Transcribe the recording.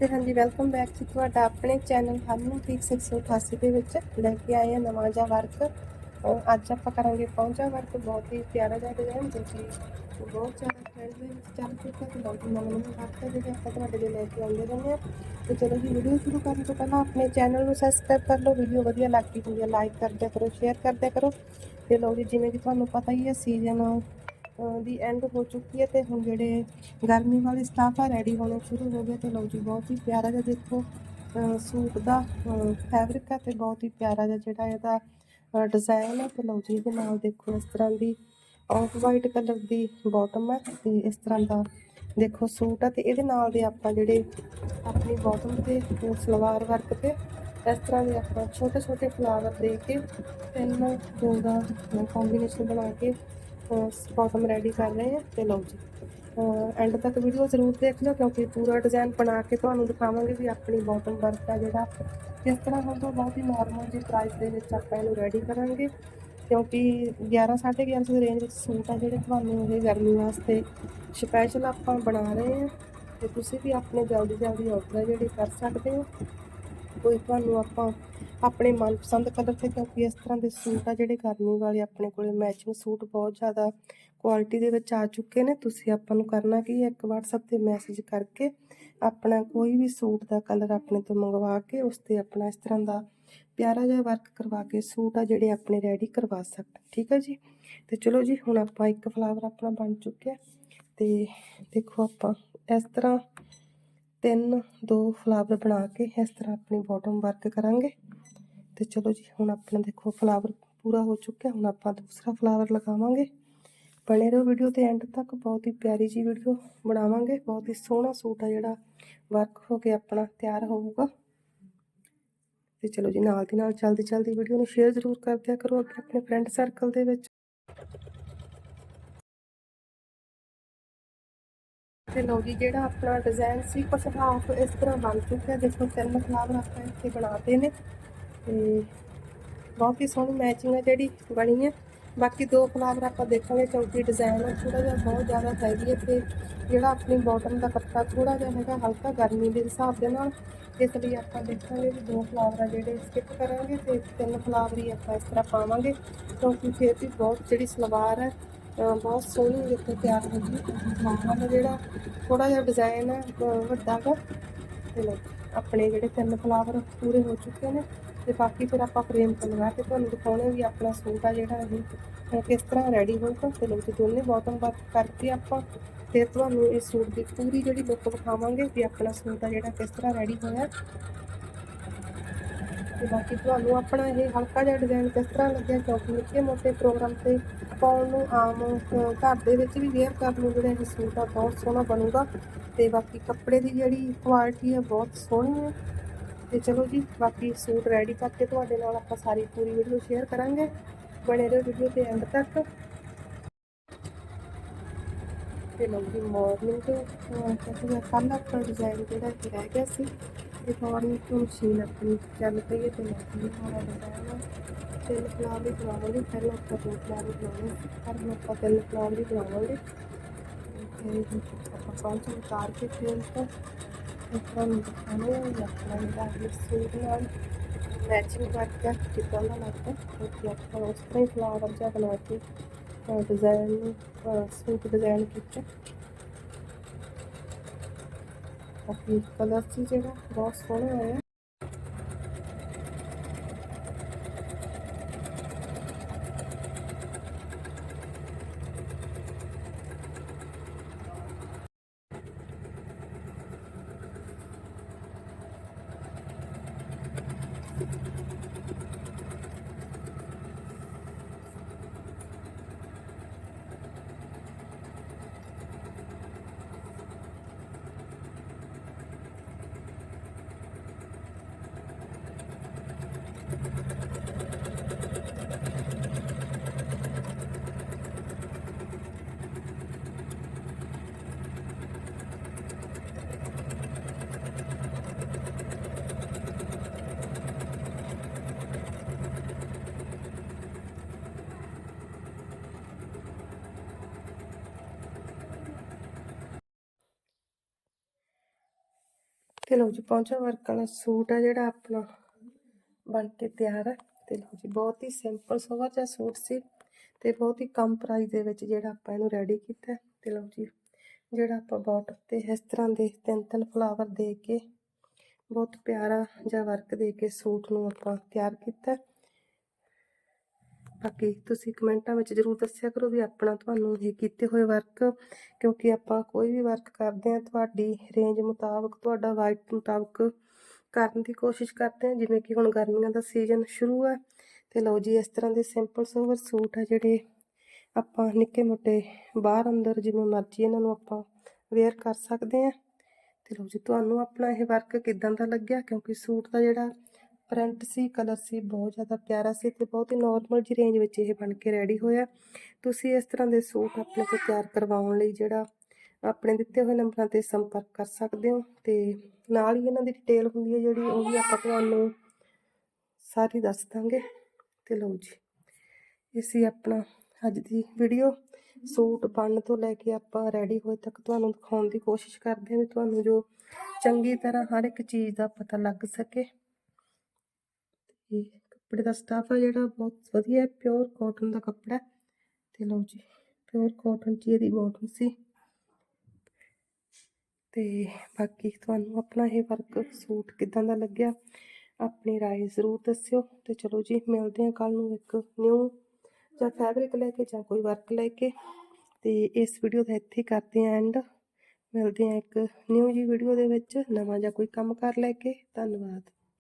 ਤੇ ਹਾਂਜੀ welcome back ਜੀ ਤੁਹਾਡਾ ਆਪਣੇ ਚੈਨਲ ਹਰਮਨ ਠੀਕ 688 ਦੇ ਵਿੱਚ ਲੈ ਕੇ ਆਏ ਹਾਂ ਨਵਾਂ ਜਿਹਾ ਵਰਕ ਅਹ ਅੱਜ ਆਪਾਂ ਕਰਾਂਗੇ ਪਹੁੰਚਾ ਵਰਕ ਬਹੁਤ ਹੀ ਪਿਆਰਾ ਜਿਹਾ ਡਿਜ਼ਾਈਨ ਜੋ ਕਿ ਬਹੁਤ ਜ਼ਿਆਦਾ ਟ੍ਰੈਂਡ ਦੇ ਵਿੱਚ ਚੱਲ ਚੁੱਕਾ ਤੇ ਬਹੁਤ ਹੀ ਨਵਾਂ ਨਵਾਂ ਵਰਕ ਹੈ ਜਿਹੜੇ ਆਪਾਂ ਤੁਹਾਡੇ ਲਈ ਲੈ ਕੇ ਆਉਂਦੇ ਰਹਿੰਦੇ ਹਾਂ। ਤੇ ਚਲੋ ਜੀ ਵੀਡੀਓ ਸ਼ੁਰੂ ਕਰਨ ਤੋਂ ਪਹਿਲਾਂ ਆਪਣੇ ਚੈਨਲ ਨੂੰ ਸਬਸਕ੍ਰਾਈਬ ਕਰ ਲਓ ਵੀਡੀਓ ਵਧੀਆ ਲੱਗਦੀ ਹੁੰਦੀ ਹੈ ਲਾਈਕ ਕਰ ਕਰੋ ਸ਼ੇਅਰ ਕਰ ਕਰੋ। ਤੇ ਲਓ ਜੀ, ਜਿਵੇਂ ਕਿ ਤੁਹਾਨੂੰ ਪਤਾ ਹੀ ਹੈ ਸੀਜ਼ਨ ਦੀ ਐਂਡ ਹੋ ਚੁੱਕੀ ਹੈ ਤੇ ਹੁਣ ਜਿਹੜੇ ਗਰਮੀ ਵਾਲੇ ਸਟਾਫ ਆ ਰੈਡੀ ਹੋਣੇ ਸ਼ੁਰੂ ਹੋ ਗਏ ਤੇ ਲਓ ਜੀ, ਬਹੁਤ ਹੀ ਪਿਆਰਾ ਜਿਹਾ ਦੇਖੋ ਸੂਟ ਦਾ ਫੈਬਰਿਕ ਹੈ ਤੇ ਬਹੁਤ ਹੀ ਪਿਆਰਾ ਜਿਹਾ ਜਿਹੜਾ ਇਹਦਾ ਡਿਜ਼ਾਈਨ ਹੈ ਤੇ ਲਓ ਜੀ, ਇਹਦੇ ਨਾਲ ਦੇਖੋ ਇਸ ਤਰ੍ਹਾਂ ਦੀ ਆਫ ਵਾਈਟ ਕਲਰ ਦੀ ਬਾਟਮ ਹੈ ਤੇ ਇਸ ਤਰ੍ਹਾਂ ਦਾ ਦੇਖੋ ਸੂਟ ਹੈ ਤੇ ਇਹਦੇ ਨਾਲ ਦੇ ਆਪਾਂ ਜਿਹੜੇ ਆਪਣੀ ਬਾਟਮ ਤੇ ਤੇ ਸਲਵਾਰ ਵਰਕ ਤੇ, ਇਸ ਤਰ੍ਹਾਂ ਦੇ ਆਪਾਂ ਛੋਟੇ ਛੋਟੇ ਫਲਾਵਰ ਦੇ ਕੇ ਤਿੰਨ, ਦੋ ਦਾ ਕੰਬੀਨੇਸ਼ਨ ਬਣਾ ਕੇ ਬੋਟਮ ਰੈਡੀ ਕਰ ਰਹੇ ਹਾਂ ਤੇ ਲਓ ਜੀ। ਐਂਡ ਤੱਕ ਵੀਡੀਓ ਜ਼ਰੂਰ ਦੇਖ ਲਿਓ ਕਿਉਂਕਿ ਪੂਰਾ ਡਿਜ਼ਾਈਨ ਬਣਾ ਕੇ ਤੁਹਾਨੂੰ ਦਿਖਾਵਾਂਗੇ ਵੀ ਆਪਣੀ ਬੋਟਮ ਵਰਕ ਆ ਜਿਹੜਾ। ਕਿਸ ਤਰ੍ਹਾਂ ਹੁੰਦਾ ਬਹੁਤ ਹੀ ਨਾਰਮਲ ਜਿਹੀ ਪ੍ਰਾਈਸ ਦੇ ਵਿੱਚ ਆਪਾਂ ਇਹਨੂੰ ਰੈਡੀ ਕਰਾਂਗੇ ਕਿਉਂਕਿ 11 1150 ਦੀ ਰੇਂਜ ਵਿੱਚ ਸੂਟ ਆ ਜਿਹੜੇ ਤੁਹਾਨੂੰ ਇਹ ਗਰਮੀ ਵਾਸਤੇ ਸਪੈਸ਼ਲ ਆਪਾਂ ਬਣਾ ਰਹੇ ਹਾਂ। ਤੇ ਤੁਸੀਂ ਵੀ ਆਪਣੇ ਜਲਦੀ ਜਲਦੀ ਆਰਡਰ ਜਿਹੜੀ ਕਰ ਸਕਦੇ ਹੋ। ਕੋਈ ਤੁਹਾਨੂੰ ਆਪਾਂ ਆਪਣੇ ਮਨਪਸੰਦ ਕਲਰ ਤੇ, ਕਿਉਂਕਿ ਇਸ ਤਰ੍ਹਾਂ ਦੇ ਸੂਟ ਆ ਜਿਹੜੇ ਗਰਮੀ ਵਾਲੇ ਆਪਣੇ ਕੋਲੇ ਮੈਚਿੰਗ ਸੂਟ ਬਹੁਤ ਜ਼ਿਆਦਾ ਕੁਆਲਿਟੀ ਦੇ ਵਿੱਚ ਆ ਚੁੱਕੇ ਨੇ। ਤੁਸੀਂ ਆਪਾਂ ਨੂੰ ਕਰਨਾ ਕੀ ਹੈ, ਇੱਕ WhatsApp ਤੇ ਮੈਸੇਜ ਕਰਕੇ ਆਪਣਾ ਕੋਈ ਵੀ ਸੂਟ ਦਾ ਕਲਰ ਆਪਣੇ ਤੋਂ ਮੰਗਵਾ ਕੇ ਉਸ ਤੇ ਆਪਣਾ ਇਸ ਤਰ੍ਹਾਂ ਦਾ ਪਿਆਰਾ ਜਿਹਾ ਵਰਕ ਕਰਵਾ ਕੇ ਸੂਟ ਆ ਜਿਹੜੇ ਆਪਣੇ ਰੈਡੀ ਕਰਵਾ ਸਕਦੇ। ਠੀਕ ਹੈ ਜੀ? ਤੇ ਚਲੋ ਜੀ, ਹੁਣ ਆਪਾਂ ਇੱਕ ਫਲਾਵਰ ਆਪਣਾ ਬਣ ਚੁੱਕਿਆ। ਤੇ ਦੇਖੋ ਆਪਾਂ ਇਸ ਤਰ੍ਹਾਂ ਤਿੰਨ ਦੋ ਫਲਾਵਰ ਬਣਾ ਕੇ ਇਸ ਤਰ੍ਹਾਂ ਆਪਣੀ ਬਾਟਮ ਵਰਕ ਕਰਾਂਗੇ। ਤੇ ਚਲੋ ਜੀ, ਹੁਣ ਆਪਣਾ ਦੇਖੋ ਫਲਾਵਰ ਪੂਰਾ ਹੋ ਚੁੱਕਿਆ, ਹੁਣ ਆਪਾਂ ਦੂਸਰਾ ਫਲਾਵਰ ਲਗਾਵਾਂਗੇ। ਬਣੇ ਰਹੋ ਵੀਡੀਓ ਤੇ ਐਂਡ ਤੱਕ, ਬਹੁਤ ਹੀ ਪਿਆਰੀ ਜੀ ਵੀਡੀਓ ਬਣਾਵਾਂਗੇ, ਬਹੁਤ ਹੀ ਸੋਹਣਾ ਸੂਟ ਆ ਜਿਹੜਾ ਵਰਕ ਹੋ ਕੇ ਆਪਣਾ ਤਿਆਰ ਹੋਊਗਾ। ਤੇ ਚਲੋ ਜੀ, ਨਾਲ ਦੀ ਨਾਲ ਜਲਦੀ ਜਲਦੀ ਵੀਡੀਓ ਨੂੰ ਸ਼ੇਅਰ ਜ਼ਰੂਰ ਕਰ ਦਿਆ ਕਰੋ ਅੱਗੇ ਆਪਣੇ ਫਰੈਂਡ ਸਰਕਲ ਦੇ ਵਿੱਚ। ਤੇ ਲਓ ਜੀ, ਜਿਹੜਾ ਆਪਣਾ ਡਿਜ਼ਾਈਨ ਸੀ, ਕੁਛ ਹਾਫ ਇਸ ਤਰ੍ਹਾਂ ਬਣ ਚੁੱਕਿਆ। ਦੇਖੋ ਤਿੰਨ ਫਲਾਵਰ ਆਪਾਂ ਇੱਥੇ ਬਣਾਤੇ ਨੇ। ਬਹੁਤ ਹੀ ਸੋਹਣੀ ਮੈਚਿੰਗ ਹੈ ਜਿਹੜੀ ਬਣੀ ਹੈ ਬਾਕੀ ਦੋ ਫਲਾਵਰ ਆਪਾਂ ਦੇਖਾਂਗੇ, ਕਿਉਂਕਿ ਡਿਜ਼ਾਈਨ ਥੋੜਾ ਜਿਹਾ ਬਹੁਤ ਜ਼ਿਆਦਾ ਹੈਵੀ ਹੈ ਤੇ ਜਿਹੜਾ ਆਪਣੀ ਬਾਟਮ ਦਾ ਕੱਪੜਾ ਥੋੜਾ ਜਿਹਾ ਹੈਗਾ, ਹਲਕਾ ਗਰਮੀ ਦੇ ਹਿਸਾਬ ਦੇ ਨਾਲ। ਇਸ ਲਈ ਆਪਾਂ ਦੇਖਾਂਗੇ ਵੀ ਦੋ ਫਲਾਵਰ ਆ ਜਿਹੜੇ ਸਕਿਪ ਕਰਾਂਗੇ ਤੇ ਤਿੰਨ ਫਲਾਵਰ ਹੀ ਆਪਾਂ ਇਸ ਤਰ੍ਹਾਂ ਪਾਵਾਂਗੇ। ਕਿਉਂਕਿ ਫਿਰ ਵੀ ਬਹੁਤ ਜਿਹੜੀ ਸਲਵਾਰ ਹੈ ਬਹੁਤ ਸੋਹਣੀ ਦੇਖੋ ਤਿਆਰ ਹੋ ਗਈ ਫਲਾਵਰ ਦਾ ਜਿਹੜਾ ਥੋੜਾ ਜਿਹਾ ਡਿਜ਼ਾਈਨ ਹੈ ਵੱਡਾ ਗਾ, ਤੇ ਆਪਣੇ ਜਿਹੜੇ ਤਿੰਨ ਫਲਾਵਰ ਪੂਰੇ ਹੋ ਚੁੱਕੇ ਨੇ। ਤੇ ਬਾਕੀ ਫਿਰ ਆਪਾਂ ਫਰੇਮ ਤੇ ਲਗਾ ਕੇ ਤੁਹਾਨੂੰ ਦਿਖਾਉਣੇ ਵੀ ਆਪਣਾ ਸੂਟ ਆ ਜਿਹੜਾ ਇਹ ਕਿਸ ਤਰ੍ਹਾਂ ਰੈਡੀ ਹੋਊਗਾ। ਤੇ ਲਓ ਜੀ, ਦੋਨੇ ਬਾਟਮ ਵਰਕ ਕਰਕੇ ਆਪਾਂ ਫਿਰ ਤੁਹਾਨੂੰ ਇਸ ਸੂਟ ਦੀ ਪੂਰੀ ਜਿਹੜੀ ਲੁੱਕ ਵਿਖਾਵਾਂਗੇ ਵੀ ਆਪਣਾ ਸੂਟ ਆ ਜਿਹੜਾ ਕਿਸ ਤਰ੍ਹਾਂ ਰੈਡੀ ਹੋਇਆ। ਤੇ ਬਾਕੀ ਤੁਹਾਨੂੰ ਆਪਣਾ ਇਹ ਹਲਕਾ ਜਿਹਾ ਡਿਜ਼ਾਈਨ ਕਿਸ ਤਰ੍ਹਾਂ ਲੱਗਿਆ, ਕਿਉਂਕਿ ਨਿੱਕੇ ਮੋਟੇ ਪ੍ਰੋਗਰਾਮ ਤੇ ਪਾਉਣ ਨੂੰ ਆਮ ਘਰ ਦੇ ਵਿੱਚ ਵੀ ਵੇਅਰ ਕਰਨ ਨੂੰ ਜਿਹੜਾ ਇਹ ਸੂਟ ਆ ਬਹੁਤ ਸੋਹਣਾ ਬਣੂਗਾ। ਤੇ ਬਾਕੀ ਕੱਪੜੇ ਦੀ ਜਿਹੜੀ ਕੁਆਲਿਟੀ ਹੈ ਬਹੁਤ ਸੋਹਣੀ ਹੈ ਤੇ ਚਲੋ ਜੀ, ਬਾਕੀ ਸੂਟ ਰੈਡੀ ਕਰਕੇ ਤੁਹਾਡੇ ਨਾਲ ਆਪਾਂ ਸਾਰੀ ਪੂਰੀ ਵੀਡੀਓ ਸ਼ੇਅਰ ਕਰਾਂਗੇ। ਬਣੇ ਰਹੋ ਵੀਡੀਓ ਤੇ ਐਂਡ ਤੱਕ। ਤੇ ਲਓ ਜੀ ਮਾਰਨਿੰਗ ਤੇ ਕੱਲ ਆਪਣਾ ਡਿਜ਼ਾਈਨ ਜਿਹੜਾ ਕਿ ਰਹਿ ਗਿਆ ਸੀ ਤੇ ਮਾਰਨਿੰਗ ਤੋਂ ਮਸ਼ੀਨ ਆਪਣੀ ਚੱਲ ਪਈ ਹੈ ਤੇ ਮੈਂ ਹੋਣਾ ਡਿਜ਼ਾਈਨ ਤਿੰਨ ਫਲਾਵਰ ਹੀ ਬਣਾਵਾਂਗੇ ਪਹਿਲਾਂ ਆਪਾਂ ਦੋ ਫਲਾਵਰ ਬਣਾਉਣੇ ਸੀ ਪਰ ਹੁਣ ਆਪਾਂ ਤਿੰਨ ਫਲਾਵਰ ਹੀ ਬਣਾਵਾਂਗੇ ਤੇ ਆਪਾਂ ਪਹੁੰਚ ਉਤਾਰ ਕੇ ਫੇਰ ਤੋਂ ਇਸ ਤਰ੍ਹਾਂ ਨੂੰ ਦਿਖਾਉਣੇ ਆ ਵੀ ਆਪਣਾ ਜਿਹੜਾ ਇਹ ਸੂਟ ਨਾਲ ਮੈਚਿੰਗ ਕਰਕੇ ਕਿੱਦਾਂ ਦਾ ਲੱਗਦਾ ਕਿਉਂਕਿ ਆਪਾਂ ਉਸ ਤਰ੍ਹਾਂ ਹੀ ਫਲਾਵਰ ਜਿਹਾ ਬਣਾ ਕੇ ਡਿਜ਼ਾਈਨ ਨੂੰ ਅਹ ਸੂਟ ਡਿਜ਼ਾਈਨ ਕੀਤਾ ਤੇ ਲਓ ਜੀ, ਪਹੁੰਚਾ ਵਰਕ ਵਾਲਾ ਸੂਟ ਆ ਜਿਹੜਾ ਆਪਣਾ ਬਣ ਕੇ ਤਿਆਰ ਹੈ ਤੇ ਲਓ ਜੀ, ਬਹੁਤ ਹੀ ਸਿੰਪਲ ਸੋਬਰ ਜਿਹਾ ਸੂਟ ਸੀ ਤੇ ਬਹੁਤ ਹੀ ਕਮ ਪ੍ਰਾਈਸ ਦੇ ਵਿੱਚ ਜਿਹੜਾ ਆਪਾਂ ਇਹਨੂੰ ਰੈਡੀ ਕੀਤਾ ਹੈ। ਤੇ ਲਓ ਜੀ, ਜਿਹੜਾ ਆਪਾਂ ਬਾਟਮ ਤੇ ਇਸ ਤਰ੍ਹਾਂ ਦੇ ਤਿੰਨ ਤਿੰਨ ਫਲਾਵਰ ਦੇ ਕੇ, ਬਹੁਤ ਪਿਆਰਾ ਜਿਹਾ ਵਰਕ ਦੇ ਕੇ ਸੂਟ ਨੂੰ ਆਪਾਂ ਤਿਆਰ ਕੀਤਾ ਬਾਕੀ ਤੁਸੀਂ ਕਮੈਂਟਾਂ ਵਿੱਚ ਜਰੂਰ ਦੱਸਿਆ ਕਰੋ ਵੀ ਆਪਣਾ ਤੁਹਾਨੂੰ ਇਹ ਕੀਤੇ ਹੋਏ ਵਰਕ ਕਿਉਂਕਿ ਆਪਾਂ ਕੋਈ ਵੀ ਵਰਕ ਕਰਦੇ ਹਾਂ, ਤੁਹਾਡੀ ਰੇਂਜ ਮੁਤਾਬਕ, ਤੁਹਾਡਾ ਵਾਈਟ ਮੁਤਾਬਕ ਕਰਨ ਦੀ ਕੋਸ਼ਿਸ਼ ਕਰਦੇ ਹਾਂ। ਜਿਵੇਂ ਕਿ ਹੁਣ ਗਰਮੀਆਂ ਦਾ ਸੀਜ਼ਨ ਸ਼ੁਰੂ ਹੈ ਤੇ ਲਓ ਜੀ, ਇਸ ਤਰ੍ਹਾਂ ਦੇ ਸਿੰਪਲ ਸੋਵਰ ਸੂਟ ਆ ਜਿਹੜੇ ਆਪਾਂ ਨਿੱਕੇ ਮੋਟੇ ਬਾਹਰ ਅੰਦਰ ਜਿਵੇਂ ਮਰਜ਼ੀ ਇਹਨਾਂ ਨੂੰ ਆਪਾਂ ਵੇਅਰ ਕਰ ਸਕਦੇ ਹਾਂ। ਤੇ ਲਓ ਜੀ, ਤੁਹਾਨੂੰ ਆਪਣਾ ਇਹ ਵਰਕ ਕਿਦਾਂ ਦਾ ਲੱਗਿਆ? ਕਿਉਂਕਿ ਸੂਟ ਦਾ ਜਿਹੜਾ ਪ੍ਰਿੰਟ ਸੀ ਕਲਰ ਸੀ, ਬਹੁਤ ਜ਼ਿਆਦਾ ਪਿਆਰਾ ਸੀ ਤੇ ਬਹੁਤ ਹੀ ਨਾਰਮਲ ਜੀ ਰੇਂਜ ਵਿੱਚ ਇਹ ਬਣ ਕੇ ਰੈਡੀ ਹੋਇਆ। ਤੁਸੀਂ ਇਸ ਤਰ੍ਹਾਂ ਦੇ ਸੂਟ ਆਪਣੇ ਤੋਂ ਤਿਆਰ ਕਰਵਾਉਣ ਲਈ ਜਿਹੜਾ ਆਪਣੇ ਦਿੱਤੇ ਹੋਏ ਨੰਬਰਾਂ ਤੇ ਸੰਪਰਕ ਕਰ ਸਕਦੇ ਹੋ ਤੇ ਨਾਲ ਹੀ ਇਹਨਾਂ ਦੀ ਡਿਟੇਲ ਹੁੰਦੀ ਹੈ ਜਿਹੜੀ, ਉਹ ਵੀ ਆਪਾਂ ਤੁਹਾਨੂੰ ਸਾਰੀ ਦੱਸ ਦਾਂਗੇ। ਤੇ ਲਓ ਜੀ, ਇਹ ਸੀ ਆਪਣਾ ਅੱਜ ਦੀ ਵੀਡੀਓ ਸੂਟ ਬਣਨ ਤੋਂ ਲੈ ਕੇ ਆਪਾਂ ਰੈਡੀ ਹੋਏ ਤੱਕ ਤੁਹਾਨੂੰ ਦਿਖਾਉਣ ਦੀ ਕੋਸ਼ਿਸ਼ ਕਰਦੇ ਹਾਂ ਵੀ ਤੁਹਾਨੂੰ ਜੋ ਚੰਗੀ ਤਰ੍ਹਾਂ ਹਰ ਇੱਕ ਚੀਜ਼ ਦਾ ਪਤਾ ਲੱਗ ਸਕੇ। ਤੇ ਕੱਪੜੇ ਦਾ ਸਟਾਫ ਹੈ ਜਿਹੜਾ ਬਹੁਤ ਵਧੀਆ ਹੈ ਪਿਓਰ ਕਾਟਨ ਦਾ ਕੱਪੜਾ ਹੈ। ਤੇ ਲਓ ਜੀ ਪਿਓਰ ਕਾਟਨ ਚ ਇਹਦੀ ਬਾਟਮ ਸੀ। ਤੇ ਬਾਕੀ ਤੁਹਾਨੂੰ ਆਪਣਾ ਇਹ ਵਰਕ ਸੂਟ ਕਿਦਾਂ ਦਾ ਲੱਗਿਆ, ਆਪਣੀ ਰਾਏ ਜ਼ਰੂਰ ਦੱਸਿਓ। ਤੇ ਚਲੋ ਜੀ, ਮਿਲਦੇ ਹਾਂ ਕੱਲ ਨੂੰ ਇੱਕ ਨਿਊ ਜਾਂ ਫੈਬਰਿਕ ਲੈ ਕੇ ਜਾਂ ਕੋਈ ਵਰਕ ਲੈ ਕੇ। ਤੇ ਇਸ ਵੀਡੀਓ ਦਾ ਇੱਥੇ ਹੀ ਕਰਦੇ ਹਾਂ ਐਂਡ ਮਿਲਦੇ ਹਾਂ ਇੱਕ ਨਿਊ ਜੀ ਵੀਡੀਓ ਦੇ ਵਿੱਚ, ਨਵਾਂ ਜਾਂ ਕੋਈ ਕੰਮ ਕਰ ਲੈ ਕੇ। ਧੰਨਵਾਦ।